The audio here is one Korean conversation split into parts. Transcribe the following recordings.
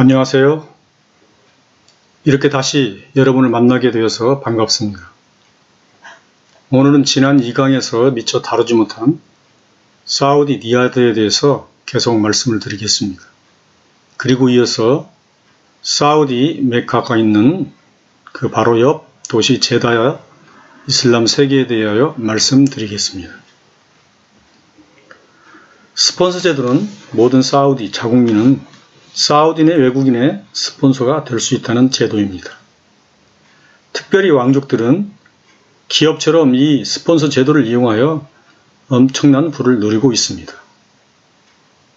안녕하세요. 이렇게 다시 여러분을 만나게 되어서 반갑습니다. 오늘은 지난 2강에서 미처 다루지 못한 사우디 리야드에 대해서 계속 말씀을 드리겠습니다. 그리고 이어서 사우디 메카가 있는 그 바로 옆 도시 제다야 이슬람 세계에 대하여 말씀드리겠습니다. 스폰서 제도는 모든 사우디 자국민은 사우디 내 외국인의 스폰서가 될 수 있다는 제도입니다. 특별히 왕족들은 기업처럼 이 스폰서 제도를 이용하여 엄청난 부를 누리고 있습니다.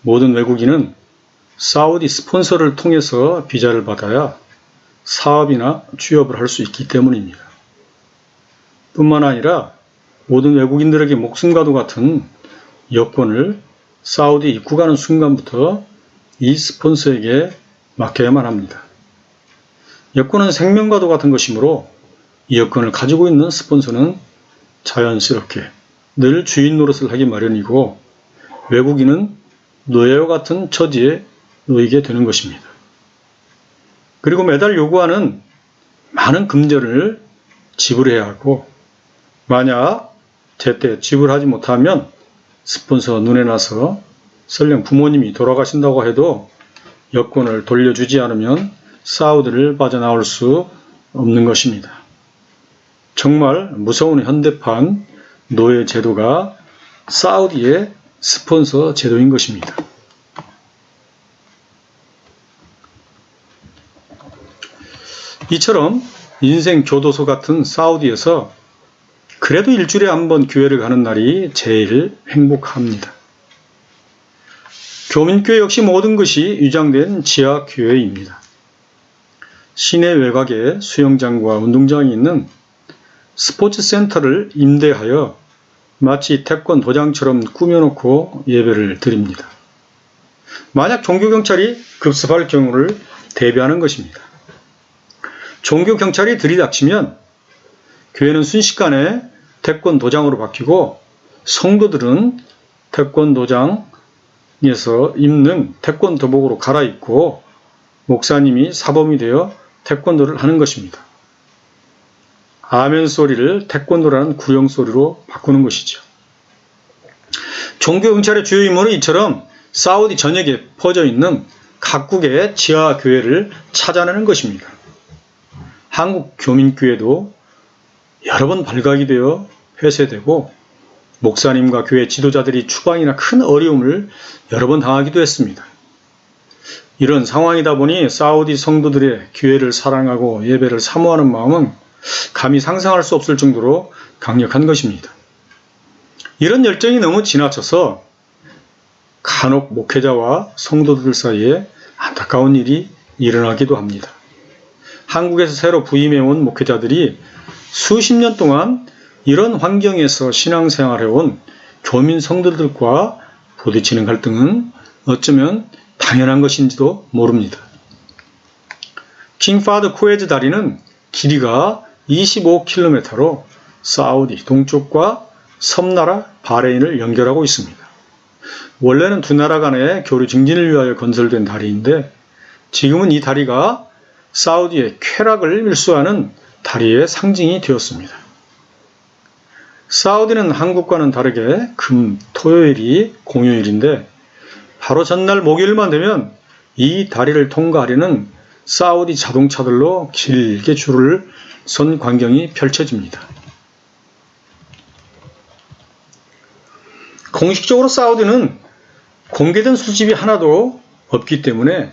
모든 외국인은 사우디 스폰서를 통해서 비자를 받아야 사업이나 취업을 할 수 있기 때문입니다. 뿐만 아니라 모든 외국인들에게 목숨과도 같은 여권을 사우디 입국하는 순간부터 이 스폰서에게 맡겨야만 합니다. 여권은 생명과도 같은 것이므로 이 여권을 가지고 있는 스폰서는 자연스럽게 늘 주인 노릇을 하기 마련이고 외국인은 노예와 같은 처지에 놓이게 되는 것입니다. 그리고 매달 요구하는 많은 금전을 지불해야 하고 만약 제때 지불하지 못하면 스폰서 눈에 나서 설령 부모님이 돌아가신다고 해도 여권을 돌려주지 않으면 사우디를 빠져나올 수 없는 것입니다. 정말 무서운 현대판 노예 제도가 사우디의 스폰서 제도인 것입니다. 이처럼 인생 교도소 같은 사우디에서 그래도 일주일에 한 번 교회를 가는 날이 제일 행복합니다. 교민교회 역시 모든 것이 위장된 지하교회입니다. 시내 외곽에 수영장과 운동장이 있는 스포츠 센터를 임대하여 마치 태권 도장처럼 꾸며놓고 예배를 드립니다. 만약 종교경찰이 급습할 경우를 대비하는 것입니다. 종교경찰이 들이닥치면 교회는 순식간에 태권 도장으로 바뀌고 성도들은 태권 도장 에서 입는 태권도복으로 갈아입고 목사님이 사범이 되어 태권도를 하는 것입니다. 아멘 소리를 태권도라는 구령 소리로 바꾸는 것이죠. 종교 경찰의 주요 임무는 이처럼 사우디 전역에 퍼져 있는 각국의 지하 교회를 찾아내는 것입니다. 한국 교민교회도 여러 번 발각이 되어 폐쇄되고 목사님과 교회 지도자들이 추방이나 큰 어려움을 여러 번 당하기도 했습니다. 이런 상황이다 보니 사우디 성도들의 교회를 사랑하고 예배를 사모하는 마음은 감히 상상할 수 없을 정도로 강력한 것입니다. 이런 열정이 너무 지나쳐서 간혹 목회자와 성도들 사이에 안타까운 일이 일어나기도 합니다. 한국에서 새로 부임해온 목회자들이 수십 년 동안 이런 환경에서 신앙생활해온 교민 성도들과 부딪히는 갈등은 어쩌면 당연한 것인지도 모릅니다. 킹파드 코에즈 다리는 길이가 25km로 사우디 동쪽과 섬나라 바레인을 연결하고 있습니다. 원래는 두 나라 간의 교류 증진을 위하여 건설된 다리인데 지금은 이 다리가 사우디의 쾌락을 밀수하는 다리의 상징이 되었습니다. 사우디는 한국과는 다르게 금, 토요일이 공휴일인데 바로 전날 목요일만 되면 이 다리를 통과하려는 사우디 자동차들로 길게 줄을 선 광경이 펼쳐집니다. 공식적으로 사우디는 공개된 술집이 하나도 없기 때문에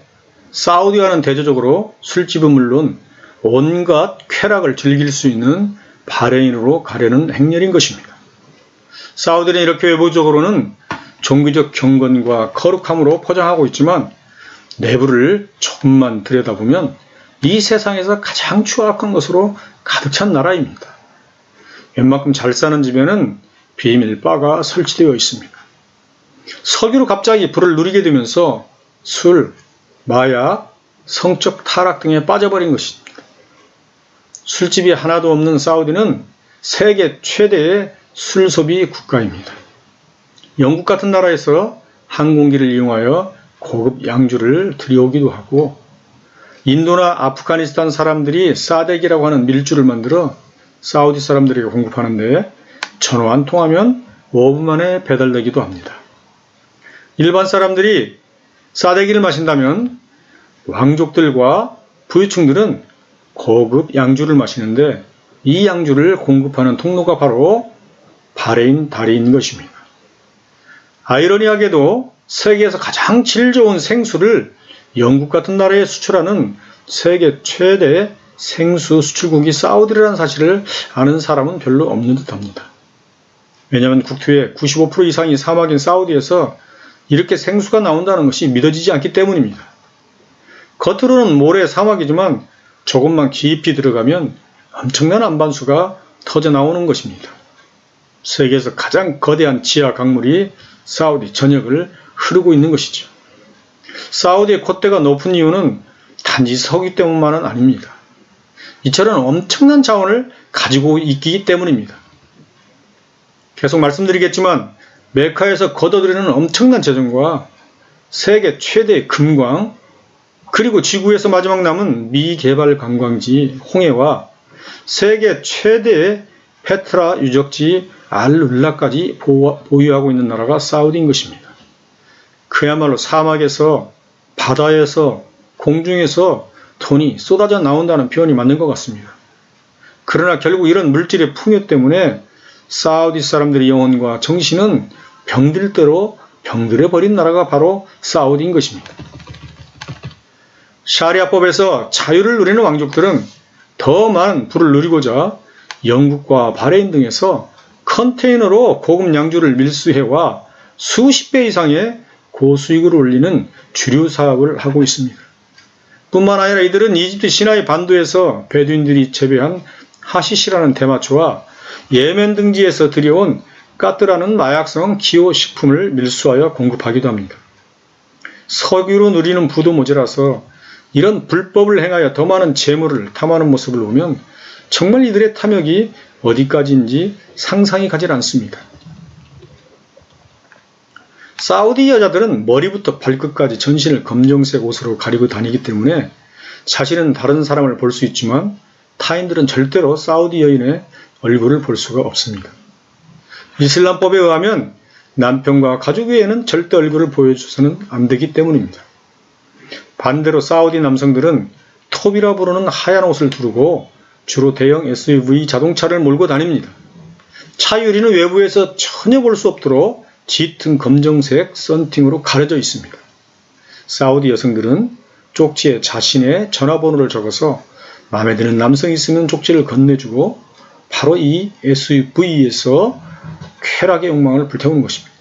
사우디와는 대조적으로 술집은 물론 온갖 쾌락을 즐길 수 있는 바레인으로 가려는 행렬인 것입니다. 사우디는 이렇게 외부적으로는 종교적 경건과 거룩함으로 포장하고 있지만 내부를 조금만 들여다보면 이 세상에서 가장 추악한 것으로 가득 찬 나라입니다. 웬만큼 잘 사는 집에는 비밀 바가 설치되어 있습니다. 석유로 갑자기 불을 누리게 되면서 술, 마약, 성적 타락 등에 빠져버린 것입니다. 술집이 하나도 없는 사우디는 세계 최대의 술 소비 국가입니다. 영국 같은 나라에서 항공기를 이용하여 고급 양주를 들여오기도 하고 인도나 아프가니스탄 사람들이 사덱이라고 하는 밀주를 만들어 사우디 사람들에게 공급하는데 전화 한 통하면 5분 만에 배달되기도 합니다. 일반 사람들이 사대기를 마신다면 왕족들과 부유층들은 고급 양주를 마시는데 이 양주를 공급하는 통로가 바로 바레인 다리인 것입니다. 아이러니하게도 세계에서 가장 질 좋은 생수를 영국 같은 나라에 수출하는 세계 최대 생수 수출국이 사우디라는 사실을 아는 사람은 별로 없는 듯 합니다. 왜냐하면 국토의 95% 이상이 사막인 사우디에서 이렇게 생수가 나온다는 것이 믿어지지 않기 때문입니다. 겉으로는 모래 사막이지만 조금만 깊이 들어가면 엄청난 안반수가 터져 나오는 것입니다. 세계에서 가장 거대한 지하 강물이 사우디 전역을 흐르고 있는 것이죠. 사우디의 콧대가 높은 이유는 단지 석유 때문만은 아닙니다. 이처럼 엄청난 자원을 가지고 있기 때문입니다. 계속 말씀드리겠지만 메카에서 걷어들이는 엄청난 재정과 세계 최대의 금광 그리고 지구에서 마지막 남은 미개발 관광지 홍해와 세계 최대의 페트라 유적지 알룰라까지 보유하고 있는 나라가 사우디인 것입니다. 그야말로 사막에서 바다에서 공중에서 돈이 쏟아져 나온다는 표현이 맞는 것 같습니다. 그러나 결국 이런 물질의 풍요 때문에 사우디 사람들의 영혼과 정신은 병들 대로 병들어 버린 나라가 바로 사우디인 것입니다. 샤리아법에서 자유를 누리는 왕족들은 더 많은 부를 누리고자 영국과 바레인 등에서 컨테이너로 고급 양주를 밀수해와 수십 배 이상의 고수익을 올리는 주류 사업을 하고 있습니다. 뿐만 아니라 이들은 이집트 시나이 반도에서 베두인들이 재배한 하시시라는 대마초와 예멘 등지에서 들여온 까뜨라는 마약성 기호 식품을 밀수하여 공급하기도 합니다. 석유로 누리는 부도 모자라서 이런 불법을 행하여 더 많은 재물을 탐하는 모습을 보면 정말 이들의 탐욕이 어디까지인지 상상이 가질 않습니다. 사우디 여자들은 머리부터 발끝까지 전신을 검정색 옷으로 가리고 다니기 때문에 자신은 다른 사람을 볼 수 있지만 타인들은 절대로 사우디 여인의 얼굴을 볼 수가 없습니다. 이슬람법에 의하면 남편과 가족 외에는 절대 얼굴을 보여줘서는 안 되기 때문입니다. 반대로 사우디 남성들은 톱이라 부르는 하얀 옷을 두르고 주로 대형 SUV 자동차를 몰고 다닙니다. 차 유리는 외부에서 전혀 볼 수 없도록 짙은 검정색 썬팅으로 가려져 있습니다. 사우디 여성들은 쪽지에 자신의 전화번호를 적어서 마음에 드는 남성이 쓰는 쪽지를 건네주고 바로 이 SUV에서 쾌락의 욕망을 불태우는 것입니다.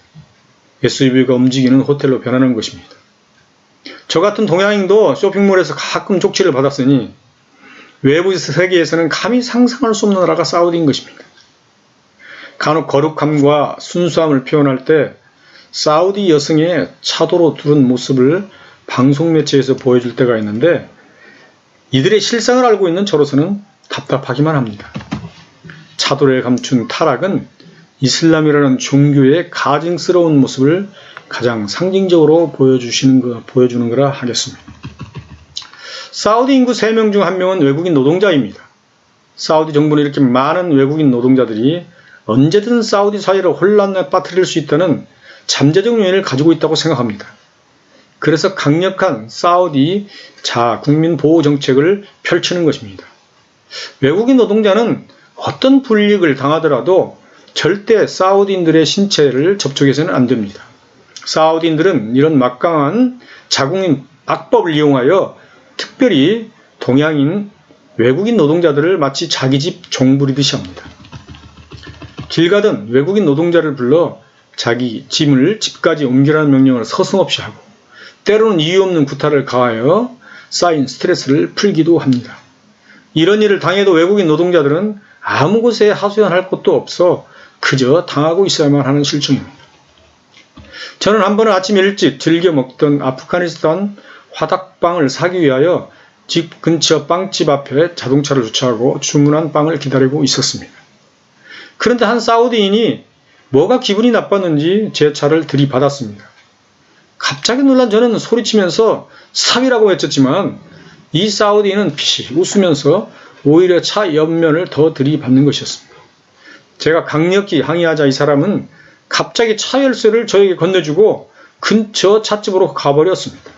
SUV가 움직이는 호텔로 변하는 것입니다. 저 같은 동양인도 쇼핑몰에서 가끔 쪽지를 받았으니 외부 세계에서는 감히 상상할 수 없는 나라가 사우디인 것입니다. 간혹 거룩함과 순수함을 표현할 때 사우디 여성의 차도로 두른 모습을 방송 매체에서 보여줄 때가 있는데 이들의 실상을 알고 있는 저로서는 답답하기만 합니다. 차도를 감춘 타락은 이슬람이라는 종교의 가증스러운 모습을 가장 상징적으로 보여주시는 거, 보여주는 거라 하겠습니다. 사우디 인구 3명 중 1명은 외국인 노동자입니다. 사우디 정부는 이렇게 많은 외국인 노동자들이 언제든 사우디 사회를 혼란에 빠뜨릴 수 있다는 잠재적 요인을 가지고 있다고 생각합니다. 그래서 강력한 사우디 자 국민 보호 정책을 펼치는 것입니다. 외국인 노동자는 어떤 불이익을 당하더라도 절대 사우디인들의 신체를 접촉해서는 안 됩니다. 사우디인들은 이런 막강한 자국민 악법을 이용하여 특별히 동양인 외국인 노동자들을 마치 자기 집 종부리듯이 합니다. 길 가던 외국인 노동자를 불러 자기 짐을 집까지 옮기라는 명령을 서슴없이 하고 때로는 이유 없는 구타를 가하여 쌓인 스트레스를 풀기도 합니다. 이런 일을 당해도 외국인 노동자들은 아무 곳에 하소연할 곳도 없어 그저 당하고 있어야만 하는 실정입니다. 저는 한 번은 아침 일찍 즐겨 먹던 아프가니스탄 화닭빵을 사기 위하여 집 근처 빵집 앞에 자동차를 주차하고 주문한 빵을 기다리고 있었습니다. 그런데 한 사우디인이 뭐가 기분이 나빴는지 제 차를 들이받았습니다. 갑자기 놀란 저는 소리치면서 삽이라고 외쳤지만 이 사우디는 피 웃으면서 오히려 차 옆면을 더 들이받는 것이었습니다. 제가 강력히 항의하자 이 사람은 갑자기 차 열쇠를 저에게 건네주고 근처 찻집으로 가버렸습니다.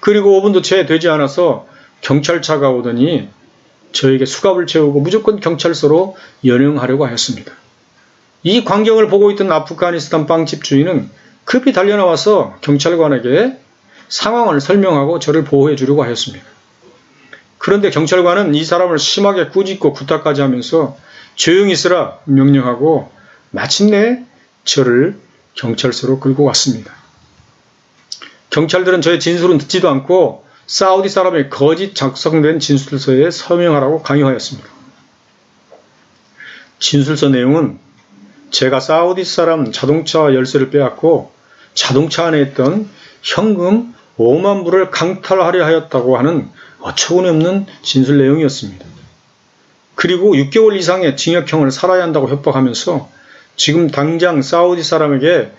그리고 5분도 채 되지 않아서 경찰차가 오더니 저에게 수갑을 채우고 무조건 경찰서로 연행하려고 하였습니다. 이 광경을 보고 있던 아프가니스탄 빵집 주인은 급히 달려나와서 경찰관에게 상황을 설명하고 저를 보호해 주려고 하였습니다. 그런데 경찰관은 이 사람을 심하게 꾸짖고 구타까지 하면서 조용히 있으라 명령하고 마침내 저를 경찰서로 끌고 왔습니다. 경찰들은 저의 진술은 듣지도 않고 사우디 사람의 거짓 작성된 진술서에 서명하라고 강요하였습니다. 진술서 내용은 제가 사우디 사람 자동차 열쇠를 빼앗고 자동차 안에 있던 현금 5만 불을 강탈하려 하였다고 하는 어처구니 없는 진술 내용이었습니다. 그리고 6개월 이상의 징역형을 살아야 한다고 협박하면서 지금 당장 사우디 사람에게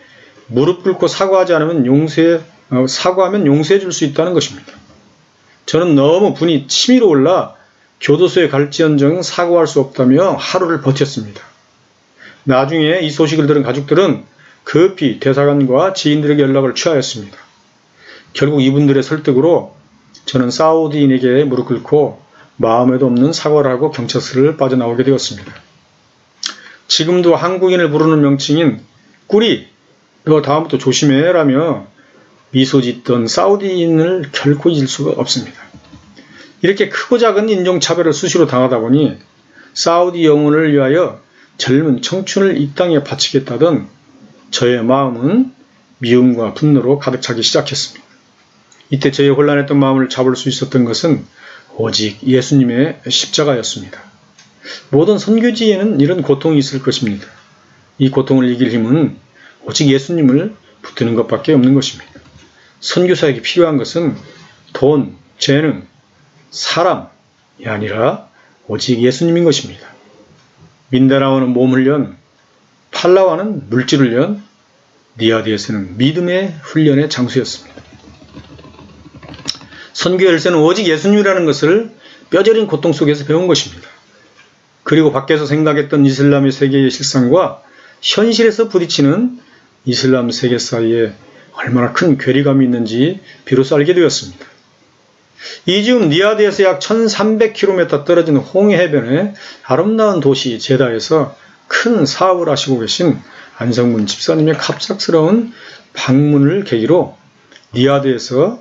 무릎 꿇고 사과하지 않으면 용서해, 어, 사과하면 용서해 줄 수 있다는 것입니다. 저는 너무 분이 치밀어 올라 교도소에 갈지언정 사과할 수 없다며 하루를 버텼습니다. 나중에 이 소식을 들은 가족들은 급히 대사관과 지인들에게 연락을 취하였습니다. 결국 이분들의 설득으로 저는 사우디인에게 무릎 꿇고 마음에도 없는 사과를 하고 경찰서를 빠져나오게 되었습니다. 지금도 한국인을 부르는 명칭인 꾸리, 너 다음부터 조심해라며 미소 짓던 사우디인을 결코 잊을 수가 없습니다. 이렇게 크고 작은 인종차별을 수시로 당하다 보니 사우디 영혼을 위하여 젊은 청춘을 이 땅에 바치겠다던 저의 마음은 미움과 분노로 가득 차기 시작했습니다. 이때 저의 혼란했던 마음을 잡을 수 있었던 것은 오직 예수님의 십자가였습니다. 모든 선교지에는 이런 고통이 있을 것입니다. 이 고통을 이길 힘은 오직 예수님을 붙드는 것밖에 없는 것입니다. 선교사에게 필요한 것은 돈, 재능, 사람이 아니라 오직 예수님인 것입니다. 민다나오는 몸훈련, 팔라와는 물질훈련, 니아디에서는 믿음의 훈련의 장소였습니다. 선교 열쇠는 오직 예수님이라는 것을 뼈저린 고통 속에서 배운 것입니다. 그리고 밖에서 생각했던 이슬람의 세계의 실상과 현실에서 부딪히는 이슬람 세계 사이에 얼마나 큰 괴리감이 있는지 비로소 알게 되었습니다. 이즈음 니아드에서 약 1300km 떨어진 홍해 해변의 아름다운 도시 제다에서 큰 사업을 하시고 계신 안성문 집사님의 갑작스러운 방문을 계기로 니아드에서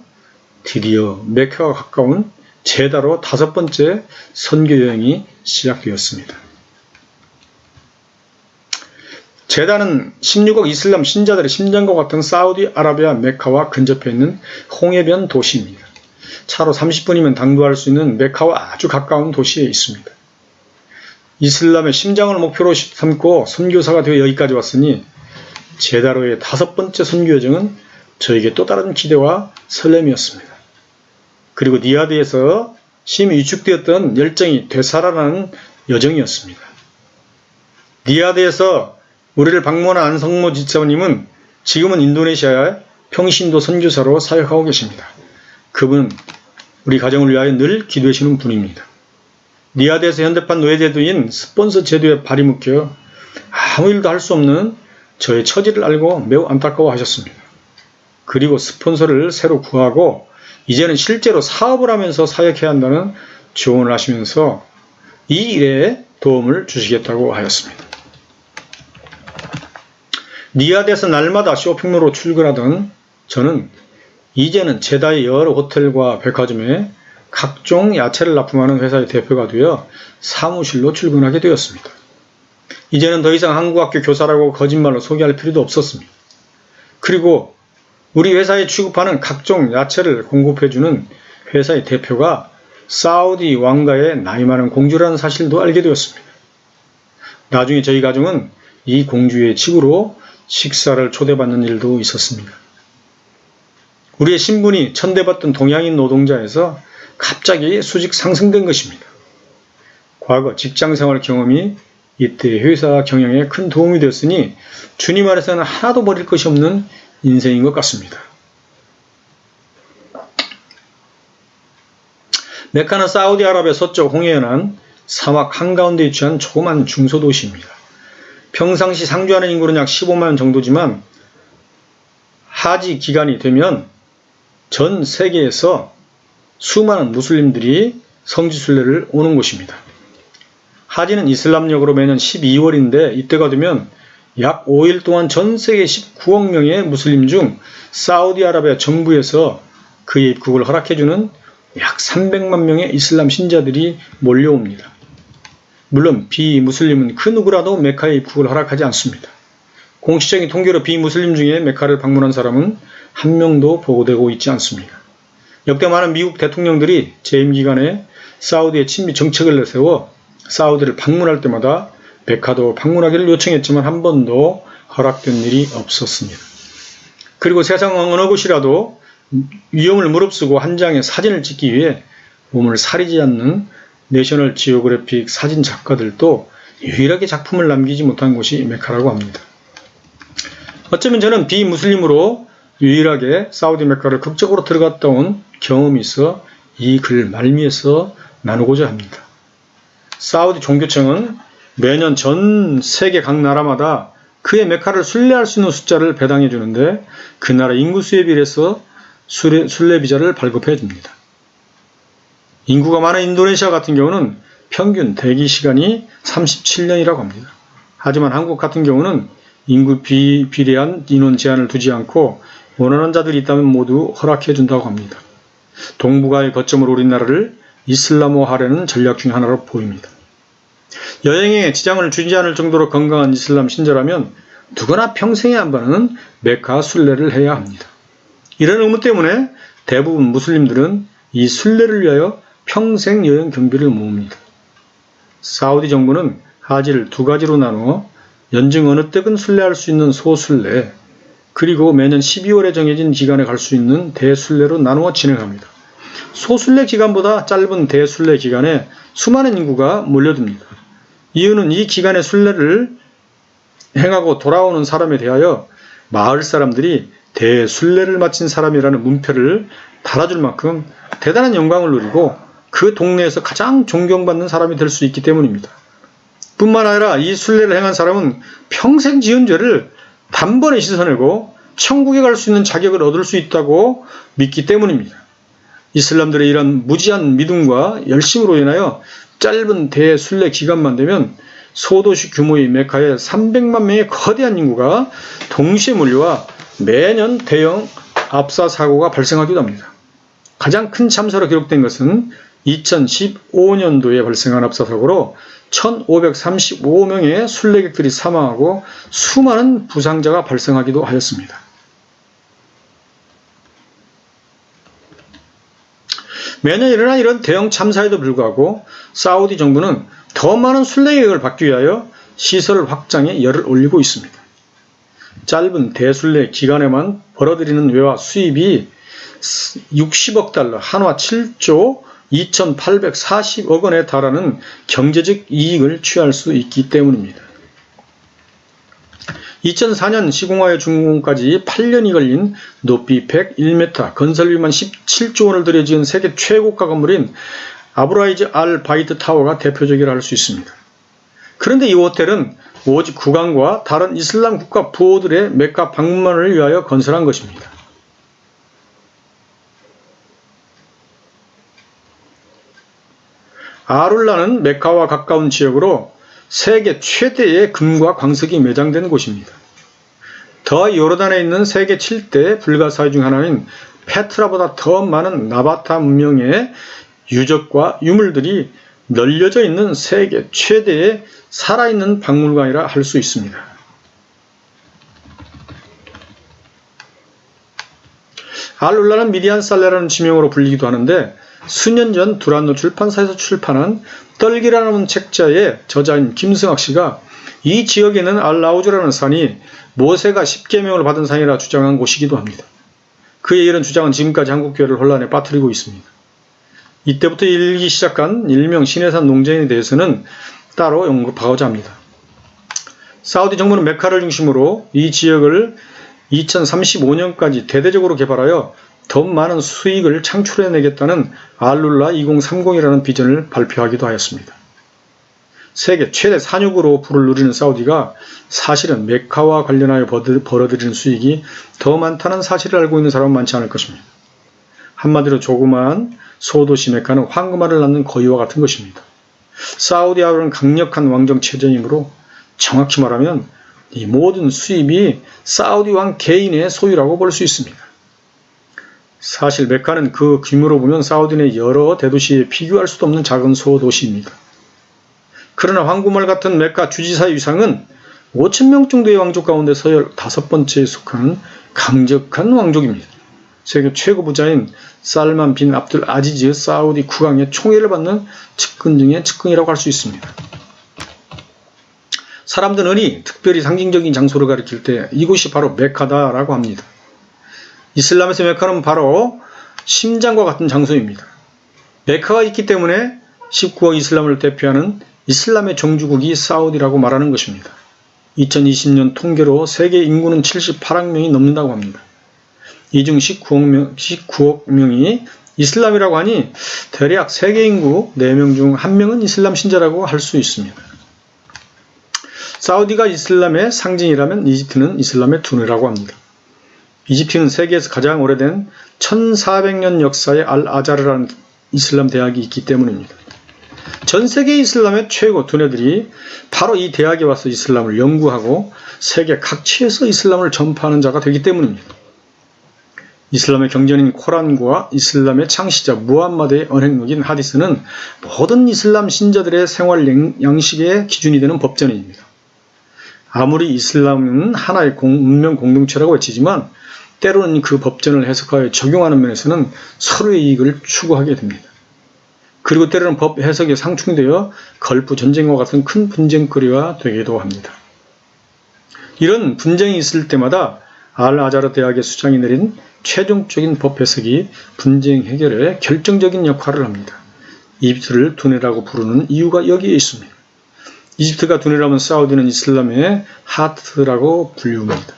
드디어 메카가 가까운 제다로 다섯 번째 선교 여행이 시작되었습니다. 제다는 16억 이슬람 신자들의 심장과 같은 사우디아라비아 메카와 근접해 있는 홍해변 도시입니다. 차로 30분이면 당도할 수 있는 메카와 아주 가까운 도시에 있습니다. 이슬람의 심장을 목표로 삼고 선교사가 되어 여기까지 왔으니 제다로의 다섯 번째 선교 여정은 저에게 또 다른 기대와 설렘이었습니다. 그리고 니아드에서 심히 위축되었던 열정이 되살아나는 여정이었습니다. 니아드에서 우리를 방문한 안성모 지사님은 지금은 인도네시아의 평신도 선교사로 사역하고 계십니다. 그분은 우리 가정을 위하여 늘 기도하시는 분입니다. 니아드에서 현대판 노예제도인 스폰서 제도에 발이 묶여 아무 일도 할 수 없는 저의 처지를 알고 매우 안타까워 하셨습니다. 그리고 스폰서를 새로 구하고 이제는 실제로 사업을 하면서 사역해야 한다는 조언을 하시면서 이 일에 도움을 주시겠다고 하였습니다. 니아드에서 날마다 쇼핑몰로 출근하던 저는 이제는 제다의 여러 호텔과 백화점에 각종 야채를 납품하는 회사의 대표가 되어 사무실로 출근하게 되었습니다. 이제는 더 이상 한국학교 교사라고 거짓말로 소개할 필요도 없었습니다. 그리고 우리 회사에 취급하는 각종 야채를 공급해주는 회사의 대표가 사우디 왕가의 나이 많은 공주라는 사실도 알게 되었습니다. 나중에 저희 가정은 이 공주의 집으로 식사를 초대받는 일도 있었습니다. 우리의 신분이 천대받던 동양인 노동자에서 갑자기 수직 상승된 것입니다. 과거 직장 생활 경험이 이때 회사 경영에 큰 도움이 되었으니 주님 안에서는 하나도 버릴 것이 없는 인생인 것 같습니다. 메카는 사우디아라비아 서쪽 홍해에 연한 사막 한가운데 위치한 조그만 중소도시입니다. 평상시 상주하는 인구는 약 15만 정도지만 하지 기간이 되면 전 세계에서 수많은 무슬림들이 성지순례를 오는 곳입니다. 하지는 이슬람력으로 매년 12월인데 이때가 되면 약 5일 동안 전 세계 19억 명의 무슬림 중 사우디아라비아 정부에서 그의 입국을 허락해주는 약 300만 명의 이슬람 신자들이 몰려옵니다. 물론 비무슬림은 그 누구라도 메카에 입국을 허락하지 않습니다. 공식적인 통계로 비무슬림 중에 메카를 방문한 사람은 한 명도 보고되고 있지 않습니다. 역대 많은 미국 대통령들이 재임 기간에 사우디에 친미 정책을 내세워 사우디를 방문할 때마다 메카도 방문하기를 요청했지만 한 번도 허락된 일이 없었습니다. 그리고 세상 어느 곳이라도 위험을 무릅쓰고 한 장의 사진을 찍기 위해 몸을 사리지 않는 내셔널 지오그래픽 사진 작가들도 유일하게 작품을 남기지 못한 곳이 메카라고 합니다. 어쩌면 저는 비무슬림으로 유일하게 사우디 메카를 극적으로 들어갔다 온 경험이 있어 이 글 말미에서 나누고자 합니다. 사우디 종교청은 매년 전 세계 각 나라마다 그의 메카를 순례할 수 있는 숫자를 배당해 주는데 그 나라 인구수에 비례해서 순례 비자를 발급해 줍니다. 인구가 많은 인도네시아 같은 경우는 평균 대기 시간이 37년이라고 합니다. 하지만 한국 같은 경우는 인구 비, 비례한 인원 제한을 두지 않고 원하는 자들이 있다면 모두 허락해 준다고 합니다. 동북아의 거점으로 우리나라를 이슬람화하려는 전략 중 하나로 보입니다. 여행에 지장을 주지 않을 정도로 건강한 이슬람 신자라면 누구나 평생에 한 번은 메카 순례를 해야 합니다. 이런 의무 때문에 대부분 무슬림들은 이 순례를 위하여 평생 여행 경비를 모읍니다. 사우디 정부는 하지를 두 가지로 나누어 연중 어느 때든 순례할 수 있는 소순례, 그리고 매년 12월에 정해진 기간에 갈 수 있는 대순례로 나누어 진행합니다. 소순례 기간보다 짧은 대순례 기간에 수많은 인구가 몰려듭니다. 이유는 이 기간의 순례를 행하고 돌아오는 사람에 대하여 마을 사람들이 대순례를 마친 사람이라는 문패를 달아줄 만큼 대단한 영광을 누리고 그 동네에서 가장 존경받는 사람이 될 수 있기 때문입니다. 뿐만 아니라 이 순례를 행한 사람은 평생 지은 죄를 단번에 씻어내고 천국에 갈 수 있는 자격을 얻을 수 있다고 믿기 때문입니다. 이슬람들의 이런 무지한 믿음과 열심으로 인하여 짧은 대순례 기간만 되면 소도시 규모의 메카에 300만 명의 거대한 인구가 동시에 몰려와 매년 대형 압사 사고가 발생하기도 합니다. 가장 큰 참사로 기록된 것은 2015년도에 발생한 압사 사고로 1535명의 순례객들이 사망하고 수많은 부상자가 발생하기도 하였습니다. 매년 일어난 이런 대형 참사에도 불구하고 사우디 정부는 더 많은 순례객을 받기 위하여 시설 확장에 열을 올리고 있습니다. 짧은 대순례 기간에만 벌어들이는 외화 수입이 60억 달러, 한화 7조 2,840억 원에 달하는 경제적 이익을 취할 수 있기 때문입니다. 2004년 시공하여 준공까지 8년이 걸린 높이 101m, 건설비만 17조 원을 들여 지은 세계 최고가 건물인 아브라이즈 알 바이트 타워가 대표적이라 할 수 있습니다. 그런데 이 호텔은 오직 국왕과 다른 이슬람 국가 부호들의 메카 방문만을 위하여 건설한 것입니다. 아룰라는 메카와 가까운 지역으로 세계 최대의 금과 광석이 매장된 곳입니다. 더 요르단에 있는 세계 7대 불가사의 중 하나인 페트라보다 더 많은 나바타 문명의 유적과 유물들이 널려져 있는 세계 최대의 살아있는 박물관이라 할 수 있습니다. 알룰라는 미디안 살레라는 지명으로 불리기도 하는데 수년 전 두란노 출판사에서 출판한 떨기라는 책자의 저자인 김승학 씨가 이 지역에는 알라우즈라는 산이 모세가 십계명을 받은 산이라 주장한 곳이기도 합니다. 그의 이런 주장은 지금까지 한국교회를 혼란에 빠뜨리고 있습니다. 이때부터 일기 시작한 일명 신해산 농장에 대해서는 따로 언급하고자 합니다. 사우디 정부는 메카를 중심으로 이 지역을 2035년까지 대대적으로 개발하여 더 많은 수익을 창출해내겠다는 알룰라 2030이라는 비전을 발표하기도 하였습니다. 세계 최대 산유국으로 불을 누리는 사우디가 사실은 메카와 관련하여 벌어들이는 수익이 더 많다는 사실을 알고 있는 사람은 많지 않을 것입니다. 한마디로 조그마한 소도시 메카는 황금알을 낳는 거위와 같은 것입니다. 사우디아라비아는 강력한 왕정 체제이므로 정확히 말하면 이 모든 수입이 사우디 왕 개인의 소유라고 볼 수 있습니다. 사실 메카는 그 규모로 보면 사우디 내 여러 대도시에 비교할 수도 없는 작은 소도시입니다. 그러나 황금알 같은 메카 주지사의 위상은 5천명 정도의 왕족 가운데 서열 다섯 번째에 속하는 강력한 왕족입니다. 세계 최고 부자인 살만 빈 압둘 아지즈 사우디 국왕의 총애를 받는 측근 중의 측근이라고 할 수 있습니다. 사람들은 특별히 상징적인 장소를 가리킬 때 이곳이 바로 메카다라고 합니다. 이슬람에서 메카는 바로 심장과 같은 장소입니다. 메카가 있기 때문에 19억 이슬람을 대표하는 이슬람의 종주국이 사우디라고 말하는 것입니다. 2020년 통계로 세계 인구는 78억 명이 넘는다고 합니다. 이 중 19억, 명, 19억 명이 이슬람이라고 하니 대략 세계 인구 4명 중 1명은 이슬람 신자라고 할 수 있습니다. 사우디가 이슬람의 상징이라면 이집트는 이슬람의 두뇌라고 합니다. 이집트는 세계에서 가장 오래된 1400년 역사의 알-아자르라는 이슬람 대학이 있기 때문입니다. 전 세계 이슬람의 최고 두뇌들이 바로 이 대학에 와서 이슬람을 연구하고 세계 각지에서 이슬람을 전파하는 자가 되기 때문입니다. 이슬람의 경전인 코란과 이슬람의 창시자 무함마드의 언행록인 하디스는 모든 이슬람 신자들의 생활 양식의 기준이 되는 법전입니다. 아무리 이슬람은 하나의 운명 공동체라고 외치지만 때로는 그 법전을 해석하여 적용하는 면에서는 서로의 이익을 추구하게 됩니다. 그리고 때로는 법 해석에 상충되어 걸프 전쟁과 같은 큰 분쟁거리가 되기도 합니다. 이런 분쟁이 있을 때마다 알-아자르 대학의 수장이 내린 최종적인 법 해석이 분쟁 해결에 결정적인 역할을 합니다. 이집트를 두뇌라고 부르는 이유가 여기에 있습니다. 이집트가 두뇌라면 사우디는 이슬람의 하트라고 불리웁니다.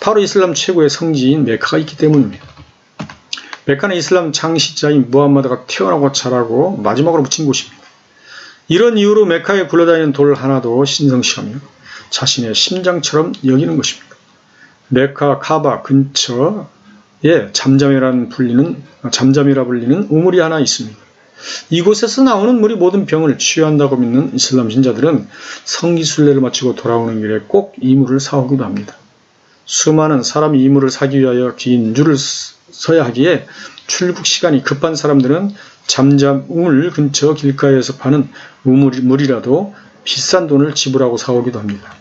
바로 이슬람 최고의 성지인 메카가 있기 때문입니다. 메카는 이슬람 창시자인 무함마드가 태어나고 자라고 마지막으로 묻힌 곳입니다. 이런 이유로 메카에 굴러다니는 돌 하나도 신성시하며 자신의 심장처럼 여기는 것입니다. 메카 카바 근처에 잠잠이라는 불리는 잠잠이라 불리는 우물이 하나 있습니다. 이곳에서 나오는 물이 모든 병을 치유한다고 믿는 이슬람 신자들은 성기순례를 마치고 돌아오는 길에 꼭 이 물을 사오기도 합니다. 수많은 사람이 이 물을 사기 위하여 긴 줄을 서야 하기에 출국 시간이 급한 사람들은 잠잠 우물 근처 길가에서 파는 우물이라도 비싼 돈을 지불하고 사오기도 합니다.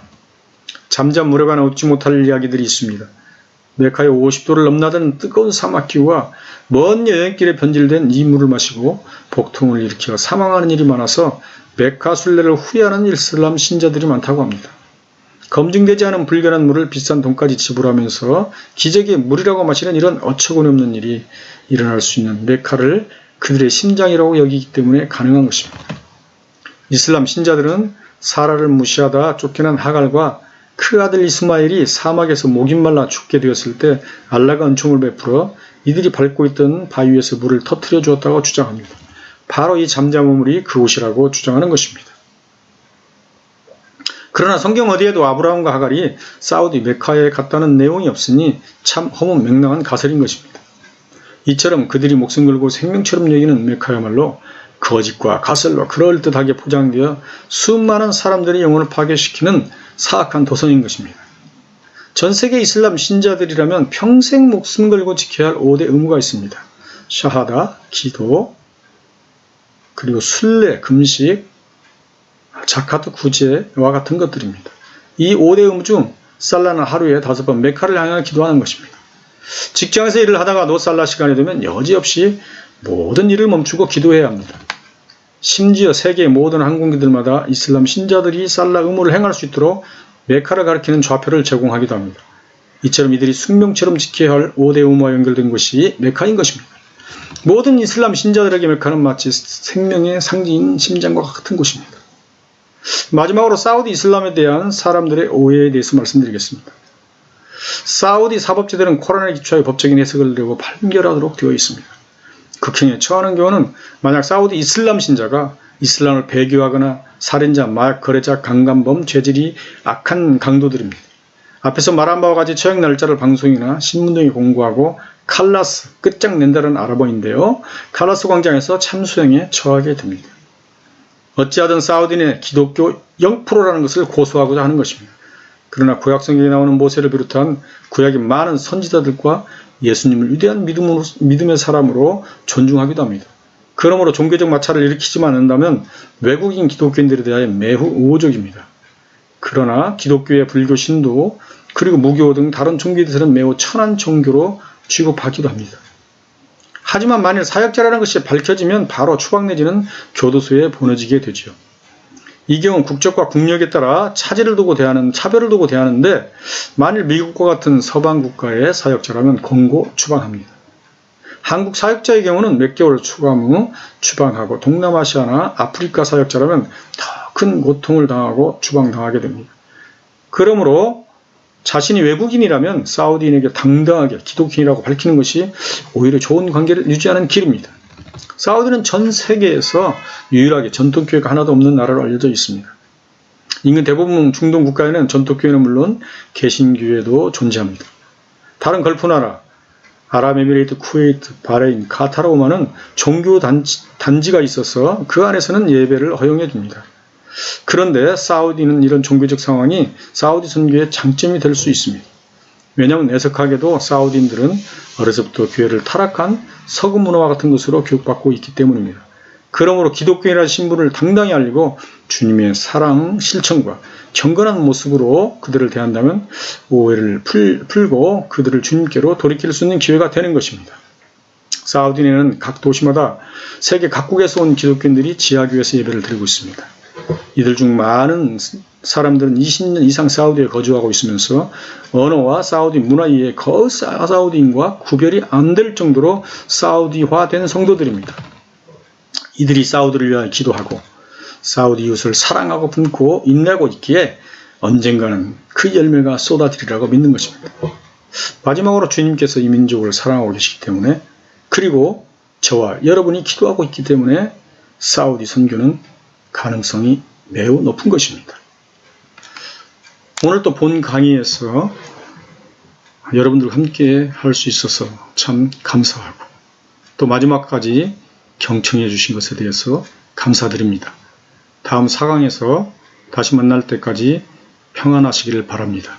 잠잠 물에 관한 웃지 못할 이야기들이 있습니다. 메카의 50도를 넘나드는 뜨거운 사막기와 먼 여행길에 변질된 이 물을 마시고 복통을 일으켜 사망하는 일이 많아서 메카 순례를 후회하는 일슬람 신자들이 많다고 합니다. 검증되지 않은 불결한 물을 비싼 돈까지 지불하면서 기적의 물이라고 마시는 이런 어처구니 없는 일이 일어날 수 있는 메카를 그들의 심장이라고 여기기 때문에 가능한 것입니다. 이슬람 신자들은 사라를 무시하다 쫓겨난 하갈과 그 아들 이스마일이 사막에서 목이 말라 죽게 되었을 때 알라가 은총을 베풀어 이들이 밟고 있던 바위에서 물을 터트려 주었다고 주장합니다. 바로 이 잠잠우물이 그곳이라고 주장하는 것입니다. 그러나 성경 어디에도 아브라함과 하갈이 사우디 메카에 갔다는 내용이 없으니 참 허무 맹랑한 가설인 것입니다. 이처럼 그들이 목숨 걸고 생명처럼 여기는 메카야말로 거짓과 가설로 그럴듯하게 포장되어 수많은 사람들의 영혼을 파괴시키는 사악한 도성인 것입니다. 전 세계 이슬람 신자들이라면 평생 목숨 걸고 지켜야 할 5대 의무가 있습니다. 샤하다, 기도, 그리고 순례, 금식, 자카트 구제와 같은 것들입니다. 이 5대 의무 중 살라는 하루에 다섯 번 메카를 향해 기도하는 것입니다. 직장에서 일을 하다가 노살라 시간이 되면 여지없이 모든 일을 멈추고 기도해야 합니다. 심지어 세계의 모든 항공기들마다 이슬람 신자들이 살라 의무를 행할 수 있도록 메카를 가리키는 좌표를 제공하기도 합니다. 이처럼 이들이 숙명처럼 지켜야 할 5대 의무와 연결된 것이 메카인 것입니다. 모든 이슬람 신자들에게 메카는 마치 생명의 상징인 심장과 같은 곳입니다. 마지막으로 사우디 이슬람에 대한 사람들의 오해에 대해서 말씀드리겠습니다. 사우디 사법제도는 코란에 기초하여 법적인 해석을 내고 판결하도록 되어 있습니다. 극형에 처하는 경우는 만약 사우디 이슬람 신자가 이슬람을 배교하거나 살인자, 마약 거래자, 강간범, 죄질이 악한 강도들입니다. 앞에서 말한 바와 같이 처형 날짜를 방송이나 신문 등에 공고하고 칼라스, 끝장낸다는 아랍어인데요. 칼라스 광장에서 참수형에 처하게 됩니다. 어찌하든 사우디는 기독교 0%라는 것을 고소하고자 하는 것입니다. 그러나 구약 성경에 나오는 모세를 비롯한 구약의 많은 선지자들과 예수님을 위대한 믿음으로, 믿음의 사람으로 존중하기도 합니다. 그러므로 종교적 마찰을 일으키지만 않는다면 외국인 기독교인들에 대하여 매우 우호적입니다. 그러나 기독교의 불교 신도 그리고 무교 등 다른 종교들은 매우 천한 종교로 취급하기도 합니다. 하지만 만일 사역자라는 것이 밝혀지면 바로 추방 내지는 교도소에 보내지게 되죠. 이 경우 국적과 국력에 따라 차질을 두고 대하는 차별을 두고 대하는데 만일 미국과 같은 서방 국가의 사역자라면 권고 추방합니다. 한국 사역자의 경우는 몇 개월 추감 후 추방하고 동남아시아나 아프리카 사역자라면 더 큰 고통을 당하고 추방당하게 됩니다. 그러므로 자신이 외국인이라면 사우디인에게 당당하게 기독인이라고 밝히는 것이 오히려 좋은 관계를 유지하는 길입니다. 사우디는 전 세계에서 유일하게 전통교회가 하나도 없는 나라로 알려져 있습니다. 인근 대부분 중동 국가에는 전통교회는 물론 개신교회도 존재합니다. 다른 걸프 나라, 아랍에미레이트, 쿠웨이트, 바레인, 카타르, 오만은 종교 단지, 단지가 있어서 그 안에서는 예배를 허용해 줍니다. 그런데 사우디는 이런 종교적 상황이 사우디 선교의 장점이 될 수 있습니다. 왜냐하면 애석하게도 사우디인들은 어려서부터 교회를 타락한 서구 문화와 같은 것으로 교육받고 있기 때문입니다. 그러므로 기독교인이라는 신분을 당당히 알리고 주님의 사랑, 실천과 경건한 모습으로 그들을 대한다면 오해를 풀, 풀고 그들을 주님께로 돌이킬 수 있는 기회가 되는 것입니다. 사우디에는 각 도시마다 세계 각국에서 온 기독교인들이 지하교회에서 예배를 드리고 있습니다. 이들 중 많은 사람들은 20년 이상 사우디에 거주하고 있으면서 언어와 사우디 문화 이에 거의 사우디인과 구별이 안 될 정도로 사우디화된 성도들입니다. 이들이 사우디를 위하여 기도하고 사우디 이웃을 사랑하고 품고 인내하고 있기에 언젠가는 그 열매가 쏟아지리라고 믿는 것입니다. 마지막으로 주님께서 이 민족을 사랑하고 계시기 때문에 그리고 저와 여러분이 기도하고 있기 때문에 사우디 선교는 가능성이 매우 높은 것입니다. 오늘 또 본 강의에서 여러분들과 함께 할 수 있어서 참 감사하고 또 마지막까지 경청해 주신 것에 대해서 감사드립니다. 다음 4강에서 다시 만날 때까지 평안하시기를 바랍니다.